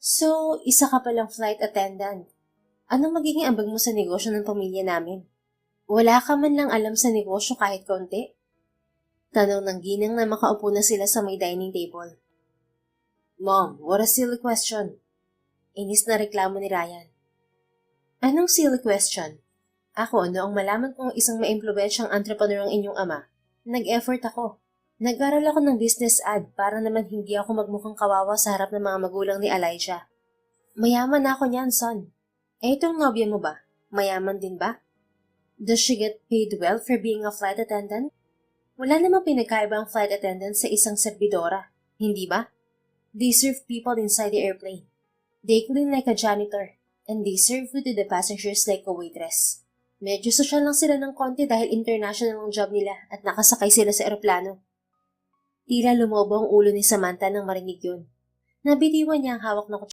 So, isa ka palang flight attendant. Anong magiging ambag mo sa negosyo ng pamilya namin? Wala ka man lang alam sa negosyo kahit konti? Tanong ng ginang na makaupo na sila sa may dining table. Mom, what a silly question. Inis na reklamo ni Ryan. Anong silly question? Ako, noong malaman kong isang maimpluwensyang entrepreneur ang inyong ama, nag-effort ako. Nag-aral ako ng business ad para naman hindi ako magmukhang kawawa sa harap ng mga magulang ni Elijah. Mayaman na ako niyan, son. Eh, itong nobya mo ba? Mayaman din ba? Does she get paid well for being a flight attendant? Wala namang pinagkaiba ang flight attendant sa isang servidora, hindi ba? They serve people inside the airplane. They clean like a janitor, and they serve food to the passengers like a waitress. Medyo social lang sila ng konti dahil international ang job nila at nakasakay sila sa eroplano. Tila lumobo ang ulo ni Samantha nang marinig yun. Nabitiwan niya ang hawak na